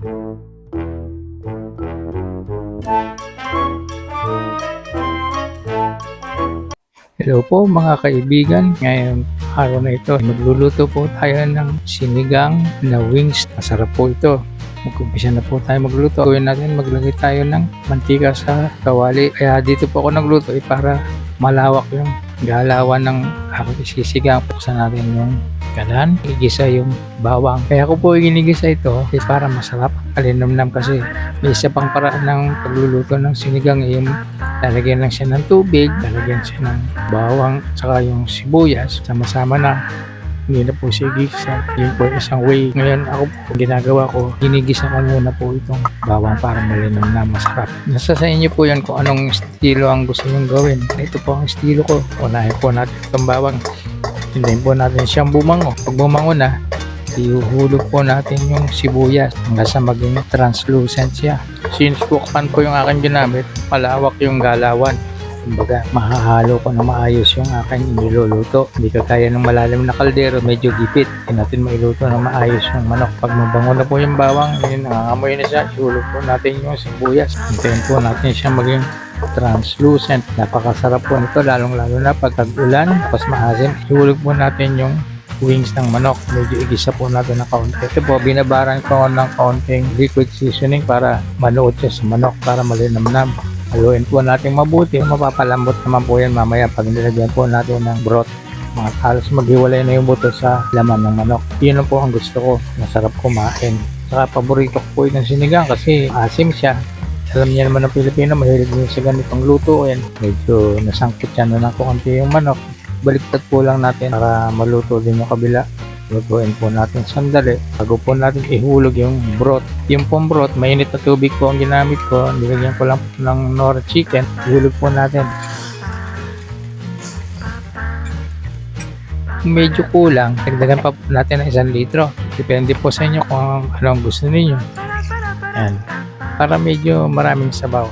Hello po mga kaibigan. Ngayong araw na ito, magluluto po tayo ng sinigang na wings. Masarap po ito. Mag-umpisa na po tayo magluto. Gawin natin, maglagay tayo ng mantika sa kawali. Kaya dito po ako nagluto eh, para malawak yung galawan ng aking sisigang. Buksan natin yung kalan. Igisa yung bawang. Kaya ko po ginigisa ito eh, para masarap. Kalinamnam kasi may isa pang paraan ng pagluluto ng sinigang eh, yung lalagyan lang siya ng tubig, lalagyan siya ng bawang, saka yung sibuyas, sama-sama na. Hindi na po siya gisa. Yun po isang way. Ngayon ako po, ginagawa ko, ginigisa ko muna po itong bawang para malinam na masarap. Nasa sa inyo po yan kung anong estilo ang gusto nyong gawin. Ito po ang estilo ko. Unahin po natin itong bawang. Hintayin po natin siyang bumango. Pag bumango na, ihuhulog po natin yung sibuyas hanggang sa maging translucent siya. Since cook pan po yung aking ginamit, malawak yung galawan. Kumbaga, mahahalo ko na maayos yung aking niluluto. Hindi kagaya ng malalim na kaldero, medyo gipit. Hindi natin mailuto na maayos yung manok. Pag mabango na po yung bawang, yun, nangangamoy na siya, ihulog po natin yung sibuyas. Hintayin po natin siya maging translucent. Napakasarap po nito, lalong-lalo na pag tag-ulan, tapos maasim. Ihulog po natin yung wings ng manok. Medyo igisa po natin ng kaunti. Ito po, binabaran ko ng kaunting liquid seasoning para manuot siya sa manok para malinamnam. Haluin po natin mabuti. Mapapalambot naman po yan mamaya pag nilagyan po natin ng broth. Mga halos maghiwalay na yung buto sa laman ng manok. Yun po ang gusto ko. Masarap kumain. Saka paborito ko po yung sinigang kasi asim siya. Alam niya naman ng Pilipino, mahilig din sa ganitong luto. Yan. Medyo nasangkit siya na ng konti yung manok baliktad po lang natin para maluto din yung kabila. Lutuin po natin sandali. Bago po natin ihulog yung broth. Yung pong broth, mainit na tubig po ang ginamit ko. Nilagyan ko lang po ng nor chicken. Ihulog po natin. Medyo kulang, dagdagan pa natin ng isang litro. Depende po sa inyo kung anong gusto ninyo. Yan. Para medyo maraming sabaw.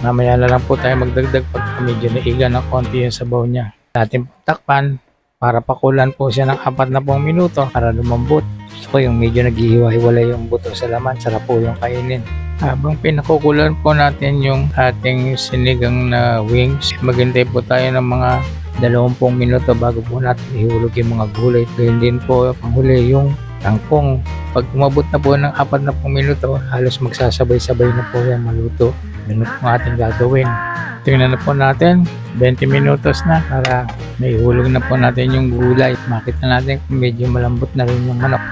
Mamaya na lang po tayo magdagdag pag medyo naiga ng konti yung sabaw niya. Ating takpan para pakulan po siya ng apat na pong minuto para lumambot. Gusto ko yung medyo naghihiwa-hiwalay yung buto sa laman. Sarap po yung kainin. Habang pinakukulan po natin yung ating sinigang na wings, maghintay po tayo ng mga dalawampung minuto bago po natin ihulog yung mga gulay. Gayun din po panghuli yung tangkong. Pag umabot na po ng apat na pong minuto, halos magsasabay-sabay na po yan maluto. Ganun po ating gagawin. Tingnan na po natin, 20 minutos na para naihulog na po natin yung gulay. Makita natin kung medyo malambot na rin yung manok.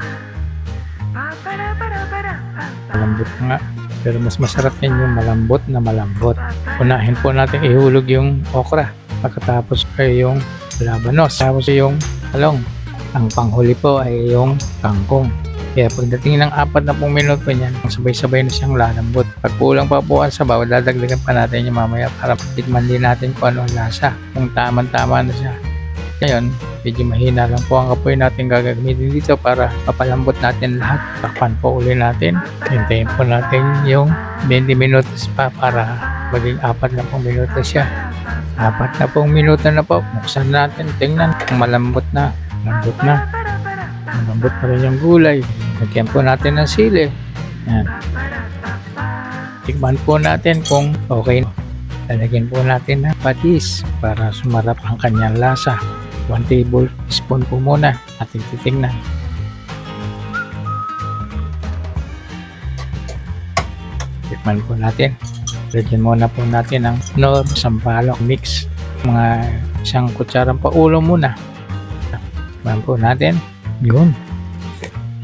Malambot nga. Pero mas masarap yan yung malambot na malambot. Unahin po natin ihulog yung okra. Pagkatapos ay yung labanos. Tapos yung talong. Ang panghuli po ay yung kangkong. Kaya pagdating ng apat na pong minuto niyan, sabay-sabay na siyang lalambot. Pag kulang pa po ang sabaw, dadagdagan pa natin yung mamaya para tikman din natin kung ano ang lasa. Kung tamang-tama na siya. Ngayon, medyo mahina lang po ang apoy natin gagamitin dito para papalambot natin lahat. Takpan po uli natin. Hintayin po natin yung 20 minutos pa para maging apat na pong minuto siya. Apat na pong minuto na po. Buksan natin. Tingnan kung malambot na. Malambot na. Malambot pa rin yung gulay. Lagyan po natin ng sili. Yan. Tikman po natin kung okay. Lalagyan po natin ng patis para sumarap ang kanyang lasa. 1 tablespoon po muna ating titingnan. Tikman po natin. Lagyan muna po natin ng nor sampalok mix. Mga isang kutsarang paulo muna. Tikman po natin. Yun.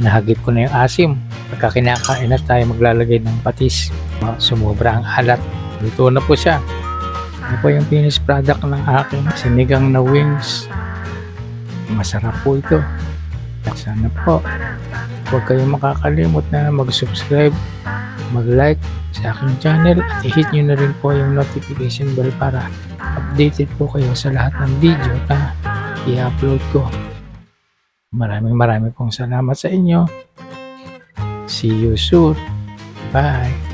Nahagip ko na yung asim. Pagka kinakain na tayo maglalagay ng patis. Sumobra ang alat. Luto na po siya. Ano po yung finished product ng aking sinigang na wings. Masarap po ito. Sana po. Huwag kayong makakalimot na mag-subscribe, mag-like sa aking channel at i-hit nyo na rin po yung notification bell para updated po kayo sa lahat ng video na i-upload ko. Maraming maraming pong salamat sa inyo. See you soon. Bye.